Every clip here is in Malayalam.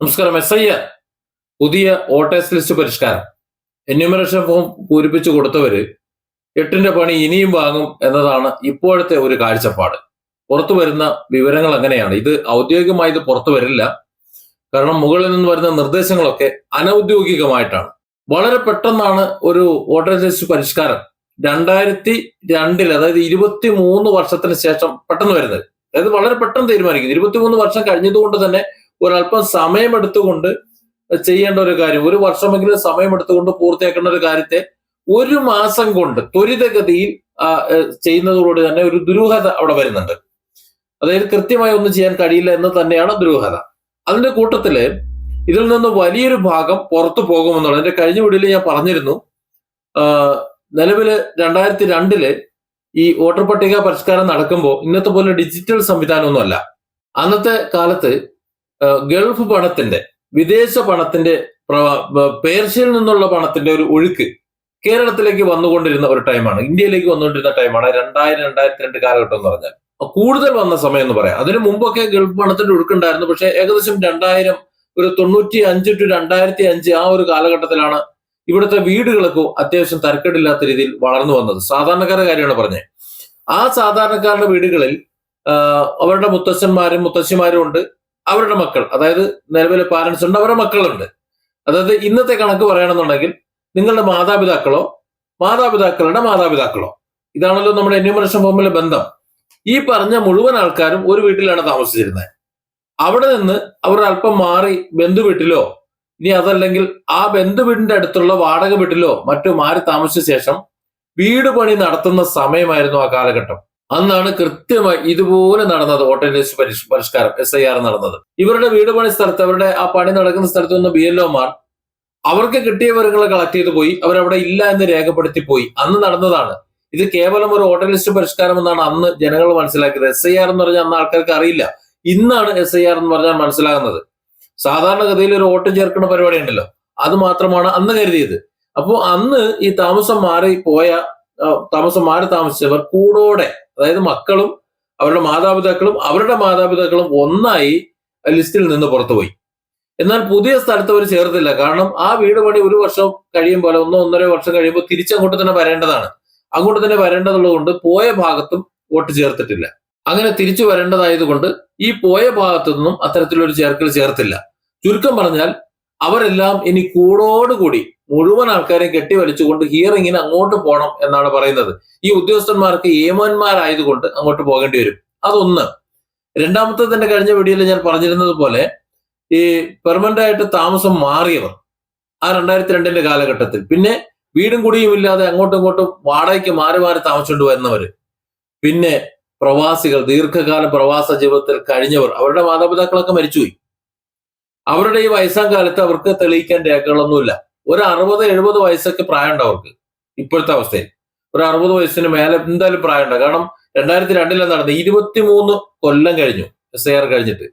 നമസ്കാരം. എസ് ഐ ആർ പുതിയ വോട്ടേഴ്സ് ലിസ്റ്റ് പരിഷ്കാരം. എന്യൂമറേഷൻ ഫോം പൂരിപ്പിച്ചു കൊടുത്തവര് എട്ടിന്റെ പണി ഇനിയും വാങ്ങും എന്നതാണ് ഇപ്പോഴത്തെ ഒരു കാഴ്ചപ്പാട്. പുറത്തു വരുന്ന വിവരങ്ങൾ അങ്ങനെയാണ്. ഇത് ഔദ്യോഗികമായി ഇത് പുറത്തു വരില്ല. കാരണം മുകളിൽ നിന്ന് വരുന്ന നിർദ്ദേശങ്ങളൊക്കെ അനൌദ്യോഗികമായിട്ടാണ്. വളരെ പെട്ടെന്നാണ് ഒരു വോട്ടേഴ്സ് ലിസ്റ്റ് പരിഷ്കാരം. രണ്ടായിരത്തി രണ്ടിൽ അതായത് ഇരുപത്തി മൂന്ന് വർഷത്തിന് ശേഷം പെട്ടെന്ന് വരുന്നത്. അതായത് വളരെ പെട്ടെന്ന് തീരുമാനിക്കുന്നു. ഇരുപത്തിമൂന്ന് വർഷം കഴിഞ്ഞതുകൊണ്ട് തന്നെ ഒരല്പം സമയമെടുത്തുകൊണ്ട് ചെയ്യേണ്ട ഒരു കാര്യം. ഒരു വർഷമെങ്കിലും സമയമെടുത്തുകൊണ്ട് പൂർത്തിയാക്കേണ്ട ഒരു കാര്യത്തെ ഒരു മാസം കൊണ്ട് ത്വരിതഗതിയിൽ ചെയ്യുന്നതോടുകൂടി തന്നെ ഒരു ദുരൂഹത അവിടെ വരുന്നുണ്ട്. അതായത് കൃത്യമായി ഒന്നും ചെയ്യാൻ കഴിയില്ല എന്ന് തന്നെയാണ് ദുരൂഹത. അതിന്റെ കൂട്ടത്തിൽ ഇതിൽ നിന്ന് വലിയൊരു ഭാഗം പുറത്തു പോകുമെന്നുള്ളത് എന്റെ കഴിഞ്ഞ വീഡിയോയിൽ ഞാൻ പറഞ്ഞിരുന്നു. നിലവിൽ രണ്ടായിരത്തി രണ്ടിൽ ഈ വോട്ടർ പട്ടിക പരിഷ്കാരം നടക്കുമ്പോൾ ഇന്നത്തെ പോലെ ഡിജിറ്റൽ സംവിധാനമൊന്നുമല്ല. അന്നത്തെ കാലത്ത് ഗൾഫ് പണത്തിന്റെ വിദേശ പണത്തിന്റെ പേർഷ്യയിൽ നിന്നുള്ള പണത്തിന്റെ ഒരു ഒഴുക്ക് കേരളത്തിലേക്ക് വന്നുകൊണ്ടിരുന്ന ഒരു ടൈമാണ്. ഇന്ത്യയിലേക്ക് വന്നുകൊണ്ടിരുന്ന ടൈമാണ് രണ്ടായിരം രണ്ടായിരത്തി രണ്ട് കാലഘട്ടം എന്ന് പറഞ്ഞാൽ. കൂടുതൽ വന്ന സമയം എന്ന് പറയാം. അതിനു മുമ്പൊക്കെ ഗൾഫ് പണത്തിന്റെ ഒഴുക്കുണ്ടായിരുന്നു പക്ഷേ ഏകദേശം രണ്ടായിരം ഒരു തൊണ്ണൂറ്റി അഞ്ച് ടു രണ്ടായിരത്തി അഞ്ച് ആ ഒരു കാലഘട്ടത്തിലാണ് ഇവിടുത്തെ വീടുകളൊക്കെ അത്യാവശ്യം തരക്കേടില്ലാത്ത രീതിയിൽ വളർന്നു വന്നത്. സാധാരണക്കാരുടെ കാര്യമാണ് പറഞ്ഞത് ആ സാധാരണക്കാരുടെ വീടുകളിൽ അവരുടെ മുത്തച്ഛന്മാരും മുത്തശ്ശിമാരും ഉണ്ട്. അവരുടെ മക്കൾ അതായത് നിലവിലെ പാരൻസ് ഉണ്ട് അവരുടെ മക്കളുണ്ട്. അതായത് ഇന്നത്തെ കണക്ക് പറയണമെന്നുണ്ടെങ്കിൽ നിങ്ങളുടെ മാതാപിതാക്കളോ മാതാപിതാക്കളുടെ മാതാപിതാക്കളോ. ഇതാണല്ലോ നമ്മുടെ എന്യൂമറേഷൻ ഫോമിലെ ബന്ധം. ഈ പറഞ്ഞ മുഴുവൻ ആൾക്കാരും ഒരു വീട്ടിലാണ് താമസിച്ചിരുന്നത്. അവിടെ നിന്ന് അവർ അല്പം മാറി ബന്ധു വീട്ടിലോ ഇനി അതല്ലെങ്കിൽ ആ ബന്ധു വീടിന്റെ അടുത്തുള്ള വാടക വീട്ടിലോ മറ്റോ മാറി താമസിച്ച ശേഷം വീട് പണി നടത്തുന്ന സമയമായിരുന്നു ആ കാലഘട്ടം. അന്നാണ് കൃത്യമായി ഇതുപോലെ നടന്നത് പരിഷ്- പരിഷ്കാരം എസ് ഐ ആർ നടന്നത്. ഇവരുടെ വീട് പണി സ്ഥലത്ത് അവരുടെ ആ പണി നടക്കുന്ന സ്ഥലത്ത് നിന്ന് ബി എൽ ഒമാർ അവർക്ക് കിട്ടിയ വിവരങ്ങളെ കളക്ട് ചെയ്ത് പോയി അവരവിടെ ഇല്ല എന്ന് രേഖപ്പെടുത്തി പോയി. അന്ന് നടന്നതാണ്. ഇത് കേവലം ഒരു വോട്ടർ ലിസ്റ്റ് പരിഷ്കാരം എന്നാണ് അന്ന് ജനങ്ങൾ മനസ്സിലാക്കിയത്. എസ് ഐ ആർ എന്ന് പറഞ്ഞാൽ അന്ന് ആൾക്കാർക്ക് അറിയില്ല. ഇന്നാണ് എസ് ഐ ആർ എന്ന് പറഞ്ഞാൽ മനസ്സിലാകുന്നത്. സാധാരണഗതിയിൽ ഒരു വോട്ട് ചേർക്കുന്ന പരിപാടി ഉണ്ടല്ലോ. അത് മാത്രമാണ് അന്ന് കരുതിയത്. അപ്പോൾ അന്ന് ഈ താമസം മാറി പോയ താമസം മാറി താമസിച്ചവർ കൂടോടെ അതായത് മക്കളും അവരുടെ മാതാപിതാക്കളും അവരുടെ മാതാപിതാക്കളും ഒന്നായി ലിസ്റ്റിൽ നിന്ന് പുറത്തുപോയി എന്നാൽ പുതിയ സ്ഥലത്ത് അവർ ചേർത്തില്ല. കാരണം ആ വീട് പണി ഒരു വർഷം കഴിയുമ്പോൾ ഒന്നോ ഒന്നര വർഷം കഴിയുമ്പോൾ തിരിച്ചങ്ങോട്ട് തന്നെ വരേണ്ടതാണ്. അങ്ങോട്ട് തന്നെ വരേണ്ടതുള്ളത് കൊണ്ട് പോയ ഭാഗത്തും വോട്ട് ചേർത്തിട്ടില്ല. അങ്ങനെ തിരിച്ചു വരേണ്ടതായതുകൊണ്ട് ഈ പോയ ഭാഗത്തു നിന്നും അത്തരത്തിലൊരു ചേർക്കൽ ചേർത്തില്ല. ചുരുക്കം പറഞ്ഞാൽ അവരെല്ലാം ഇനി കൂടോടുകൂടി മുഴുവൻ ആൾക്കാരെയും കെട്ടി വലിച്ചുകൊണ്ട് ഹിയറിങ്ങിന് അങ്ങോട്ട് പോകണം എന്നാണ് പറയുന്നത്. ഈ ഉദ്യോഗസ്ഥന്മാർക്ക് ഏമന്മാരായതുകൊണ്ട് അങ്ങോട്ട് പോകേണ്ടി വരും. അതൊന്ന്. രണ്ടാമത്തെ തന്നെ കഴിഞ്ഞ വീഡിയോയിൽ ഞാൻ പറഞ്ഞിരുന്നത് പോലെ ഈ പെർമനന്റ് ആയിട്ട് താമസം മാറിയവർ ആ രണ്ടായിരത്തി രണ്ടിന്റെ കാലഘട്ടത്തിൽ. പിന്നെ വീടും കുടിയും ഇല്ലാതെ അങ്ങോട്ടും ഇങ്ങോട്ടും വാടകയ്ക്ക് മാറി മാറി താമസിച്ചുകൊണ്ട് വരുന്നവർ പിന്നെ പ്രവാസികൾ ദീർഘകാല പ്രവാസ ജീവിതത്തിൽ കഴിഞ്ഞവർ അവരുടെ മാതാപിതാക്കളൊക്കെ മരിച്ചുപോയി. അവരുടെ ഈ വയസ്സാം കാലത്ത് അവർക്ക് തെളിയിക്കാൻ രേഖകളൊന്നുമില്ല. ഒരു അറുപത് എഴുപത് വയസ്സൊക്കെ പ്രായമുണ്ട് അവർക്ക് ഇപ്പോഴത്തെ അവസ്ഥയിൽ. ഒരു അറുപത് വയസ്സിന് മേലെ എന്തായാലും പ്രായമുണ്ട്. കാരണം രണ്ടായിരത്തി രണ്ടിലാണ് നടന്നത്? ഇരുപത്തിമൂന്ന് കൊല്ലം കഴിഞ്ഞു എസ് ഐ ആർ കഴിഞ്ഞിട്ട്.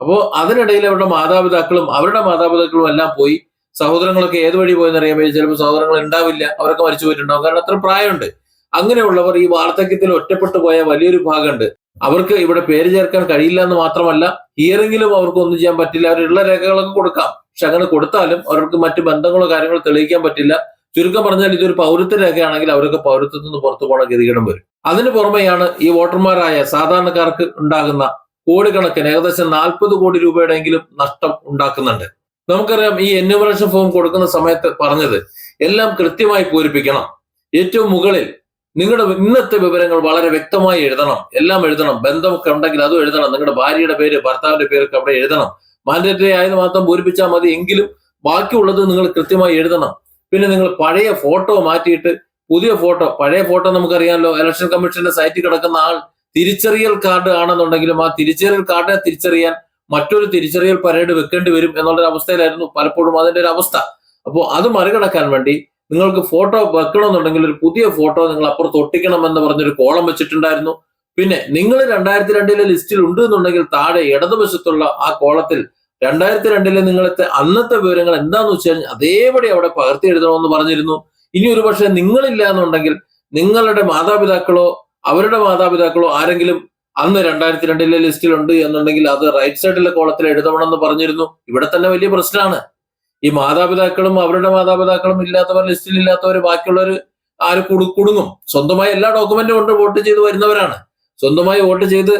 അപ്പോൾ അതിനിടയിൽ അവരുടെ മാതാപിതാക്കളും അവരുടെ മാതാപിതാക്കളും എല്ലാം പോയി. സഹോദരങ്ങളൊക്കെ ഏത് വഴി പോയെന്ന് അറിയാൻ പറ്റും ചിലപ്പോൾ സഹോദരങ്ങൾ ഉണ്ടാവില്ല. അവരൊക്കെ മരിച്ചു പോയിട്ടുണ്ടാവും. കാരണം അത്ര പ്രായമുണ്ട്. അങ്ങനെയുള്ളവർ ഈ വാർദ്ധക്യത്തിൽ ഒറ്റപ്പെട്ടു പോയ വലിയൊരു ഭാഗമുണ്ട്. അവർക്ക് ഇവിടെ പേര് ചേർക്കാൻ കഴിയില്ല എന്ന് മാത്രമല്ല ഹിയറിംഗിലും അവർക്ക് ഒന്നും ചെയ്യാൻ പറ്റില്ല. അവരുള്ള രേഖകളൊക്കെ കൊടുക്കാം. പക്ഷെ അങ്ങനെ കൊടുത്താലും അവർക്ക് മറ്റു ബന്ധങ്ങളോ കാര്യങ്ങളോ തെളിയിക്കാൻ പറ്റില്ല. ചുരുക്കം പറഞ്ഞാൽ ഇതൊരു പൗരത്വ രേഖയാണെങ്കിൽ അവരൊക്കെ പൗരത്വത്തിൽ നിന്ന് പുറത്തു പോകണ ഗതികേടും വരും. അതിനു പുറമെയാണ് ഈ വോട്ടർമാരായ സാധാരണക്കാർക്ക് ഉണ്ടാകുന്ന കോടിക്കണക്കിന് ഏകദേശം നാൽപ്പത് കോടി രൂപയുടെയെങ്കിലും നഷ്ടം ഉണ്ടാക്കുന്നുണ്ട്. നമുക്കറിയാം ഈ എന്യൂമറേഷൻ ഫോം കൊടുക്കുന്ന സമയത്ത് പറഞ്ഞത് എല്ലാം കൃത്യമായി പൂരിപ്പിക്കണം. ഏറ്റവും മുകളിൽ നിങ്ങളുടെ ഇന്നത്തെ വിവരങ്ങൾ വളരെ വ്യക്തമായി എഴുതണം. എല്ലാം എഴുതണം. ബന്ധമൊക്കെ ഉണ്ടെങ്കിൽ അതും എഴുതണം. നിങ്ങളുടെ ഭാര്യയുടെ പേര് ഭർത്താവിന്റെ പേരൊക്കെ അവിടെ എഴുതണം. മാൻഡേറ്ററി ആയത് മാത്രം പൂരിപ്പിച്ചാൽ മതി. എങ്കിലും ബാക്കിയുള്ളത് നിങ്ങൾ കൃത്യമായി എഴുതണം. പിന്നെ നിങ്ങൾ പഴയ ഫോട്ടോ മാറ്റിയിട്ട് പുതിയ ഫോട്ടോ പഴയ ഫോട്ടോ നമുക്കറിയാമല്ലോ. ഇലക്ഷൻ കമ്മീഷന്റെ സൈറ്റിൽ കിടക്കുന്ന ആൾ തിരിച്ചറിയൽ കാർഡ് ആണെന്നുണ്ടെങ്കിലും ആ തിരിച്ചറിയൽ കാർഡിനെ തിരിച്ചറിയാൻ മറ്റൊരു തിരിച്ചറിയൽ പരേഡ് വെക്കേണ്ടി വരും എന്നുള്ളൊരു അവസ്ഥയിലായിരുന്നു പലപ്പോഴും അതിന്റെ ഒരു അവസ്ഥ. അപ്പോൾ അത് മറികടക്കാൻ വേണ്ടി നിങ്ങൾക്ക് ഫോട്ടോ വെക്കണമെന്നുണ്ടെങ്കിൽ ഒരു പുതിയ ഫോട്ടോ നിങ്ങൾ അപ്പുറത്ത് ഒട്ടിക്കണം എന്ന് പറഞ്ഞൊരു കോളം വെച്ചിട്ടുണ്ടായിരുന്നു. പിന്നെ നിങ്ങൾ രണ്ടായിരത്തി രണ്ടിലെ ലിസ്റ്റിൽ ഉണ്ട് എന്നുണ്ടെങ്കിൽ താഴെ ഇടതുവശത്തുള്ള ആ കോളത്തിൽ രണ്ടായിരത്തി രണ്ടിലെ നിങ്ങളത്തെ അന്നത്തെ വിവരങ്ങൾ എന്താന്ന് വെച്ച് കഴിഞ്ഞാൽ അതേപടി അവിടെ പകർത്തി എഴുതണമെന്ന് പറഞ്ഞിരുന്നു. ഇനി ഒരു പക്ഷേ നിങ്ങളില്ല എന്നുണ്ടെങ്കിൽ നിങ്ങളുടെ മാതാപിതാക്കളോ അവരുടെ മാതാപിതാക്കളോ ആരെങ്കിലും അന്ന് രണ്ടായിരത്തി രണ്ടിലെ ലിസ്റ്റിലുണ്ട് എന്നുണ്ടെങ്കിൽ അത് റൈറ്റ് സൈഡിലെ കോളത്തിൽ എഴുതണമെന്ന് പറഞ്ഞിരുന്നു. ഇവിടെ തന്നെ വലിയ പ്രശ്നമാണ്. ഈ മാതാപിതാക്കളും അവരുടെ മാതാപിതാക്കളും ഇല്ലാത്തവർ ലിസ്റ്റിൽ ഇല്ലാത്തവർ ബാക്കിയുള്ളവർ ആര് കുടുങ്ങും? സ്വന്തമായി എല്ലാ ഡോക്യുമെന്റും കൊണ്ട് വോട്ട് ചെയ്ത് വരുന്നവരാണ്. സ്വന്തമായി വോട്ട് ചെയ്ത്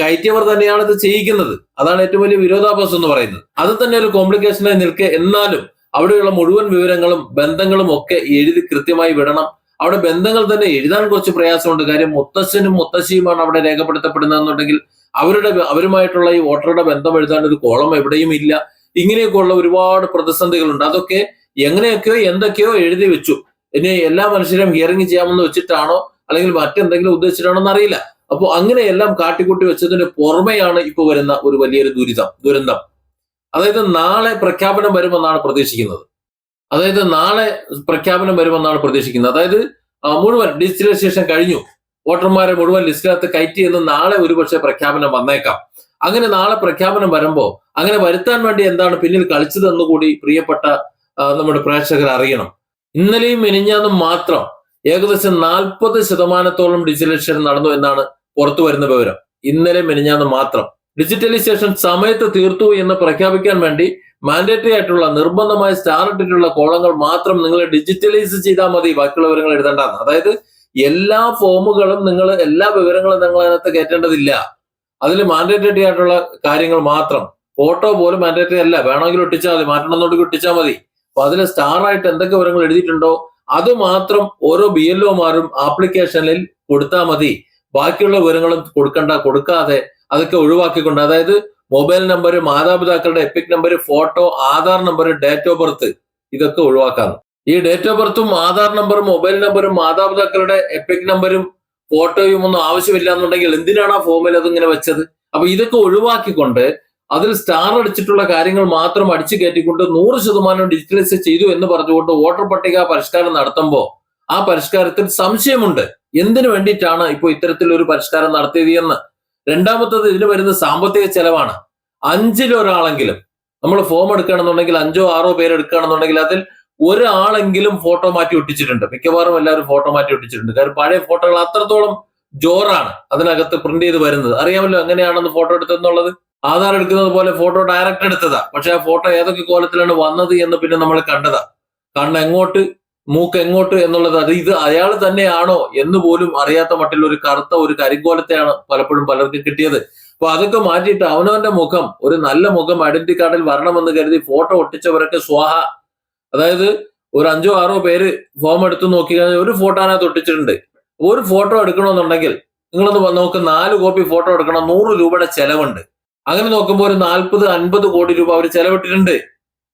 കയറ്റിയവർ തന്നെയാണ് ഇത് ചെയ്യിക്കുന്നത്. അതാണ് ഏറ്റവും വലിയ വിരോധാഭാസം എന്ന് പറയുന്നത്. അത് തന്നെ ഒരു കോംപ്ലിക്കേഷനായി നിൽക്കെ. എന്നാലും അവിടെയുള്ള മുഴുവൻ വിവരങ്ങളും ബന്ധങ്ങളും ഒക്കെ എഴുതി കൃത്യമായി വിടണം. അവിടെ ബന്ധങ്ങൾ തന്നെ എഴുതാൻ കുറച്ച് പ്രയാസമുണ്ട്. കാര്യം മുത്തശ്ശനും മുത്തശ്ശിയുമാണ് അവിടെ രേഖപ്പെടുത്തപ്പെടുന്നതെന്നുണ്ടെങ്കിൽ അവരുടെ അവരുമായിട്ടുള്ള ഈ വോട്ടറുടെ ബന്ധം എഴുതാൻ ഒരു കോളം എവിടെയും ഇല്ല. ഇങ്ങനെയൊക്കെയുള്ള ഒരുപാട് പ്രതിസന്ധികളുണ്ട്. അതൊക്കെ എങ്ങനെയൊക്കെയോ എന്തൊക്കെയോ എഴുതി വെച്ചു. ഇനി എല്ലാ മനുഷ്യരും ഹിയറിംഗ് ചെയ്യാമെന്ന് വെച്ചിട്ടാണോ അല്ലെങ്കിൽ മറ്റെന്തെങ്കിലും ഉദ്ദേശിച്ചിട്ടാണോ എന്നറിയില്ല. അപ്പോൾ അങ്ങനെയെല്ലാം കാട്ടിക്കൂട്ടി വെച്ചതിന് പുറമെയാണ് ഇപ്പോൾ വരുന്ന ഒരു വലിയൊരു ദുരിതം ദുരന്തം. അതായത് നാളെ പ്രഖ്യാപനം വരുമെന്നാണ് പ്രതീക്ഷിക്കുന്നത്. അതായത് നാളെ പ്രഖ്യാപനം വരുമെന്നാണ് പ്രതീക്ഷിക്കുന്നത്. അതായത് മുഴുവൻ ഡിജിറ്റലൈസേഷൻ കഴിഞ്ഞു. വോട്ടർമാരെ മുഴുവൻ ലിസ്റ്റിനകത്ത് കയറ്റി എന്ന് നാളെ ഒരുപക്ഷെ പ്രഖ്യാപനം വന്നേക്കാം. അങ്ങനെ നാളെ പ്രഖ്യാപനം വരുമ്പോൾ അങ്ങനെ വരുത്താൻ വേണ്ടി എന്താണ് പിന്നിൽ കളിച്ചതെന്ന് കൂടി പ്രിയപ്പെട്ട നമ്മുടെ പ്രേക്ഷകർ അറിയണം. ഇന്നലെയും മെനിഞ്ഞാന്നും മാത്രം ഏകദേശം നാൽപ്പത് ശതമാനത്തോളം ഡിജിറ്റലൈസേഷൻ നടന്നു എന്നാണ് പുറത്തു വരുന്ന വിവരം. ഇന്നലെ മെനിഞ്ഞാന്ന് മാത്രം. ഡിജിറ്റലൈസേഷൻ സമയത്ത് തീർത്തു എന്ന് പ്രഖ്യാപിക്കാൻ വേണ്ടി മാൻഡേറ്ററി ആയിട്ടുള്ള നിർബന്ധമായ സ്റ്റാർ ഇട്ടിട്ടുള്ള കോളങ്ങൾ മാത്രം നിങ്ങൾ ഡിജിറ്റലൈസ് ചെയ്താൽ മതി ബാക്കിയുള്ള വിവരങ്ങൾ എഴുതേണ്ടെന്ന്. അതായത് എല്ലാ ഫോമുകളും നിങ്ങൾ എല്ലാ വിവരങ്ങളും നിങ്ങൾ അതിനകത്ത് കയറ്റേണ്ടതില്ല. അതിൽ മാൻഡേറ്ററി ആയിട്ടുള്ള കാര്യങ്ങൾ മാത്രം. ഫോട്ടോ പോലും മാൻഡേറ്ററി അല്ല. വേണമെങ്കിൽ ഒട്ടിച്ചാൽ മതി. മാറ്റണമെന്നുണ്ടെങ്കിൽ ഒട്ടിച്ചാൽ മതി. അപ്പൊ അതിൽ സ്റ്റാർ ആയിട്ട് എന്തൊക്കെ വിവരങ്ങൾ എഴുതിയിട്ടുണ്ടോ അത് മാത്രം ഓരോ ബി എൽ ഒമാരും ആപ്ലിക്കേഷനിൽ കൊടുത്താൽ മതി. ബാക്കിയുള്ള വിവരങ്ങളും കൊടുക്കണ്ട കൊടുക്കാതെ അതൊക്കെ ഒഴിവാക്കിക്കൊണ്ട് അതായത് മൊബൈൽ നമ്പർ മാതാപിതാക്കളുടെ epic number photo Aadhaar number date of birth ഇതൊക്കെ ഒഴിവാക്കാറ് ഈ ഡേറ്റ് ഓഫ് ബർത്തും ആധാർ നമ്പറും മൊബൈൽ നമ്പറും മാതാപിതാക്കളുടെ എപ്പിക് നമ്പറും ഫോട്ടോയും ഒന്നും ആവശ്യമില്ല എന്നുണ്ടെങ്കിൽ എന്തിനാണ് ആ ഫോമിൽ അതിങ്ങനെ വെച്ചത്? അപ്പൊ ഇതൊക്കെ ഒഴിവാക്കിക്കൊണ്ട് അതിൽ സ്റ്റാർ അടിച്ചിട്ടുള്ള കാര്യങ്ങൾ മാത്രം അടിച്ചു കയറ്റിക്കൊണ്ട് നൂറ് ശതമാനം ഡിജിറ്റലൈസ് ചെയ്തു എന്ന് പറഞ്ഞുകൊണ്ട് വോട്ടർ പട്ടിക പരിഷ്കാരം നടത്തുമ്പോൾ ആ പരിഷ്കാരത്തിൽ സംശയമുണ്ട്. എന്തിനു വേണ്ടിയിട്ടാണ് ഇപ്പോൾ ഇത്തരത്തിലൊരു പരിഷ്കാരം നടത്തിയത് എന്ന് രണ്ടാമത്തത് ഇതിന് വരുന്ന സാമ്പത്തിക ചെലവാണ്. അഞ്ചിലൊരാളെങ്കിലും നമ്മൾ ഫോം എടുക്കുകയാണെന്നുണ്ടെങ്കിൽ അഞ്ചോ ആറോ പേര് എടുക്കുകയാണെന്നുണ്ടെങ്കിൽ അതിൽ ഒരാളെങ്കിലും ഫോട്ടോ മാറ്റി ഒട്ടിച്ചിട്ടുണ്ട്. മിക്കവാറും എല്ലാവരും ഫോട്ടോ മാറ്റി ഒട്ടിച്ചിട്ടുണ്ട്. കാരണം പഴയ ഫോട്ടോകൾ അത്രത്തോളം ജോറാണ് അതിനകത്ത് പ്രിന്റ് ചെയ്ത് വരുന്നത്. അറിയാമല്ലോ എങ്ങനെയാണെന്ന് ഫോട്ടോ എടുത്തതെന്നുള്ളത്? ആധാർ എടുക്കുന്നത് പോലെ ഫോട്ടോ ഡയറക്റ്റ് എടുത്തതാ. പക്ഷെ ആ ഫോട്ടോ ഏതൊക്കെ കോലത്തിലാണ് വന്നത് എന്ന് പിന്നെ നമ്മൾ കണ്ടതാ. കണ്ണ് എങ്ങോട്ട് മൂക്ക് എങ്ങോട്ട് എന്നുള്ളത് അത് ഇത് അയാൾ തന്നെയാണോ എന്ന് പോലും അറിയാത്ത മട്ടിൽ ഒരു കറുത്ത ഒരു കരിങ്കോലത്തെയാണ് പലപ്പോഴും പലർക്കും കിട്ടിയത്. അപ്പൊ അതൊക്കെ മാറ്റിയിട്ട് അവനവന്റെ മുഖം ഒരു നല്ല മുഖം ഐഡന്റിറ്റി കാർഡിൽ വരണമെന്ന് കരുതി ഫോട്ടോ ഒട്ടിച്ചവരൊക്കെ സ്വാഹ. അതായത് ഒരു അഞ്ചോ ആറോ പേര് ഫോം എടുത്തു നോക്കി കഴിഞ്ഞാൽ ഒരു ഫോട്ടോ അതിനകത്ത് ഒട്ടിച്ചിട്ടുണ്ട്. ഒരു ഫോട്ടോ എടുക്കണമെന്നുണ്ടെങ്കിൽ നിങ്ങളൊന്ന് നോക്ക് നാല് കോപ്പി ഫോട്ടോ എടുക്കണം. നൂറ് രൂപയുടെ ചെലവുണ്ട്. അങ്ങനെ നോക്കുമ്പോൾ ഒരു നാൽപ്പത് അൻപത് കോടി രൂപ അവർ ചെലവിട്ടിട്ടുണ്ട്.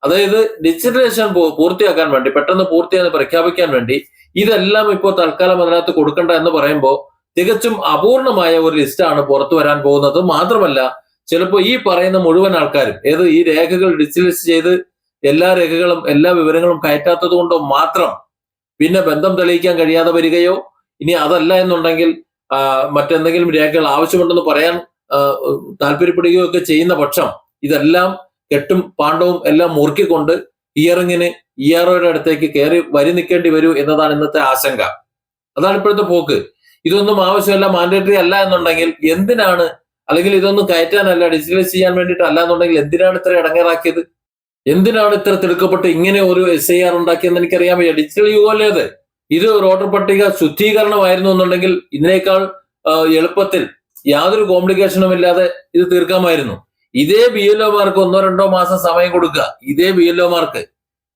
അതായത് ഡിജിറ്റലൈസേഷൻ പൂർത്തിയാക്കാൻ വേണ്ടി പെട്ടെന്ന് പൂർത്തിയാക്കി പ്രഖ്യാപിക്കാൻ വേണ്ടി ഇതെല്ലാം ഇപ്പോൾ തൽക്കാലം അതിനകത്ത് കൊടുക്കണ്ട എന്ന് പറയുമ്പോൾ തികച്ചും അപൂർണമായ ഒരു ലിസ്റ്റാണ് പുറത്തു വരാൻ പോകുന്നത്. മാത്രമല്ല ചിലപ്പോൾ ഈ പറയുന്ന മുഴുവൻ ആൾക്കാരും ഏത് ഈ രേഖകൾ ഡിജിറ്റലൈസ് ചെയ്ത് എല്ലാ രേഖകളും എല്ലാ വിവരങ്ങളും കയറ്റാത്തത് കൊണ്ടോ മാത്രം പിന്നെ ബന്ധം തെളിയിക്കാൻ കഴിയാതെ വരികയോ ഇനി അതല്ല എന്നുണ്ടെങ്കിൽ മറ്റെന്തെങ്കിലും രേഖകൾ ആവശ്യമുണ്ടെന്ന് പറയാൻ താല്പര്യപ്പെടുകയോ ഒക്കെ ചെയ്യുന്ന പക്ഷം ഇതെല്ലാം കെട്ടും പാണ്ഡവും എല്ലാം മുറുക്കിക്കൊണ്ട് ഇയറിങ്ങിന് ഇയറോയുടെ അടുത്തേക്ക് കയറി വരി നിൽക്കേണ്ടി വരൂ എന്നതാണ് ഇന്നത്തെ ആശങ്ക. അതാണ് ഇപ്പോഴത്തെ പോക്ക്. ഇതൊന്നും ആവശ്യമല്ല മാൻഡേറ്ററി അല്ല എന്നുണ്ടെങ്കിൽ എന്തിനാണ്? അല്ലെങ്കിൽ ഇതൊന്നും കയറ്റാനല്ല ഡിജിറ്റലൈസ് ചെയ്യാൻ വേണ്ടിയിട്ട് അല്ല എന്നുണ്ടെങ്കിൽ എന്തിനാണ് ഇത്ര ഇടങ്ങേറാക്കിയത്? എന്തിനാണ് ഇത്ര തിടുക്കപ്പെട്ട് ഇങ്ങനെ ഒരു എസ് ഐ ആർ ഉണ്ടാക്കിയെന്ന് എനിക്കറിയാൻ വയ്യ. ഡിജിറ്റൽ യുഗമല്ലേ അത് ഇത്? വോട്ടർ പട്ടിക ശുദ്ധീകരണമായിരുന്നു എന്നുണ്ടെങ്കിൽ ഇതിനേക്കാൾ എളുപ്പത്തിൽ യാതൊരു കോംപ്ലിക്കേഷനും ഇല്ലാതെ ഇത് തീർക്കാമായിരുന്നു. ഇതേ ബി എൽ ഒമാർക്ക് ഒന്നോ രണ്ടോ മാസം സമയം കൊടുക്കുക. ഇതേ ബി എൽ ഒമാർക്ക്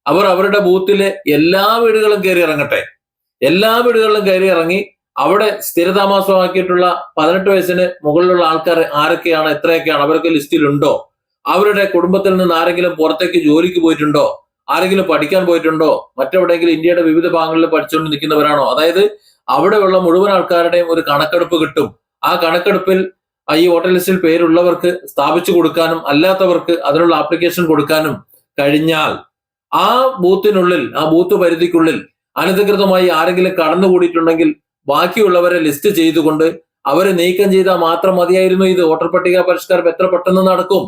അവർ അവരുടെ ബൂത്തിലെ എല്ലാ വീടുകളും കയറി ഇറങ്ങട്ടെ. എല്ലാ വീടുകളിലും കയറി ഇറങ്ങി അവിടെ സ്ഥിരതാമസമാക്കിയിട്ടുള്ള പതിനെട്ട് വയസ്സിന് മുകളിലുള്ള ആൾക്കാർ ആരൊക്കെയാണ് എത്രയൊക്കെയാണ് അവരൊക്കെ ലിസ്റ്റിലുണ്ടോ? അവരുടെ കുടുംബത്തിൽ നിന്ന് ആരെങ്കിലും പുറത്തേക്ക് ജോലിക്ക് പോയിട്ടുണ്ടോ? ആരെങ്കിലും പഠിക്കാൻ പോയിട്ടുണ്ടോ? മറ്റെവിടെയെങ്കിലും ഇന്ത്യയുടെ വിവിധ ഭാഗങ്ങളിൽ പഠിച്ചുകൊണ്ട് നിൽക്കുന്നവരാണോ? അതായത് അവിടെയുള്ള മുഴുവൻ ആൾക്കാരുടെയും ഒരു കണക്കെടുപ്പ് കിട്ടും. ആ കണക്കെടുപ്പിൽ ഈ വോട്ടർ ലിസ്റ്റിൽ പേരുള്ളവർക്ക് സ്ഥാപിച്ചു കൊടുക്കാനും അല്ലാത്തവർക്ക് അതിനുള്ള ആപ്ലിക്കേഷൻ കൊടുക്കാനും കഴിഞ്ഞാൽ ആ ബൂത്തിനുള്ളിൽ ആ ബൂത്ത് പരിധിക്കുള്ളിൽ അനധികൃതമായി ആരെങ്കിലും കടന്നുകൂടിയിട്ടുണ്ടെങ്കിൽ ബാക്കിയുള്ളവരെ ലിസ്റ്റ് ചെയ്തുകൊണ്ട് അവരെ നീക്കം ചെയ്താൽ മാത്രം മതിയായിരുന്നു ഇത്. വോട്ടർ പട്ടിക പരിഷ്കാരം എത്ര പെട്ടെന്ന് നടക്കും?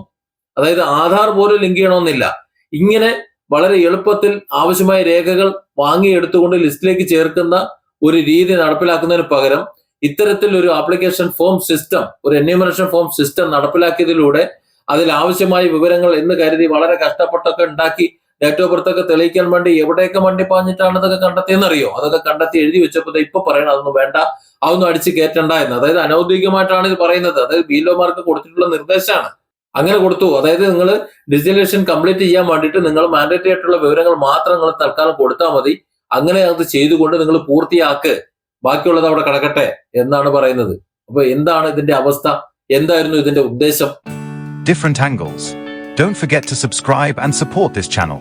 അതായത് ആധാർ പോലും ലിങ്ക് ചെയ്യണമെന്നില്ല. ഇങ്ങനെ വളരെ എളുപ്പത്തിൽ ആവശ്യമായ രേഖകൾ വാങ്ങിയെടുത്തുകൊണ്ട് ലിസ്റ്റിലേക്ക് ചേർക്കുന്ന ഒരു രീതി നടപ്പിലാക്കുന്നതിന് പകരം ഇത്തരത്തിൽ ഒരു ആപ്ലിക്കേഷൻ ഫോം സിസ്റ്റം ഒരു എന്യൂമറേഷൻ ഫോം സിസ്റ്റം നടപ്പിലാക്കിയതിലൂടെ അതിൽ ആവശ്യമായ വിവരങ്ങൾ എന്ന് കരുതി വളരെ കഷ്ടപ്പെട്ടൊക്കെ ഉണ്ടാക്കി ഡേറ്റ് ഓഫ് ബർത്ത് ഒക്കെ തെളിയിക്കാൻ വേണ്ടി എവിടെയൊക്കെ വണ്ടി പാഞ്ഞിട്ടാണ് ഇതൊക്കെ കണ്ടെത്തിയെന്നറിയോ? അതൊക്കെ കണ്ടെത്തി എഴുതി വെച്ചപ്പോൾ ഇപ്പൊ പറയണം അതൊന്നും വേണ്ട അതൊന്നും അടിച്ച് കയറ്റണ്ട എന്ന്. അതായത് അനൗദ്യോഗികമായിട്ടാണ് ഇത് പറയുന്നത്. അതായത് ബിലോമാർക്ക് കൊടുത്തിട്ടുള്ള നിർദ്ദേശമാണ്. അങ്ങനെ കൊടുത്തു. അതായത് നിങ്ങൾ ഡിജിറ്റലേഷൻ കംപ്ലീറ്റ് ചെയ്യാൻ വേണ്ടിയിട്ട് നിങ്ങൾ മാൻഡേറ്ററി ആയിട്ടുള്ള വിവരങ്ങൾ മാത്രം നിങ്ങൾ തൽക്കാലം കൊടുത്താൽ മതി. അങ്ങനെ അത് ചെയ്തുകൊണ്ട് നിങ്ങൾ പൂർത്തിയാക്ക്. ബാക്കിയുള്ളത് അവിടെ കിടക്കട്ടെ എന്നാണ് പറയുന്നത് അപ്പൊ എന്താണ് ഇതിന്റെ അവസ്ഥ എന്തായിരുന്നു ഇതിന്റെ ഉദ്ദേശം different angles. Don't forget to subscribe and support this channel.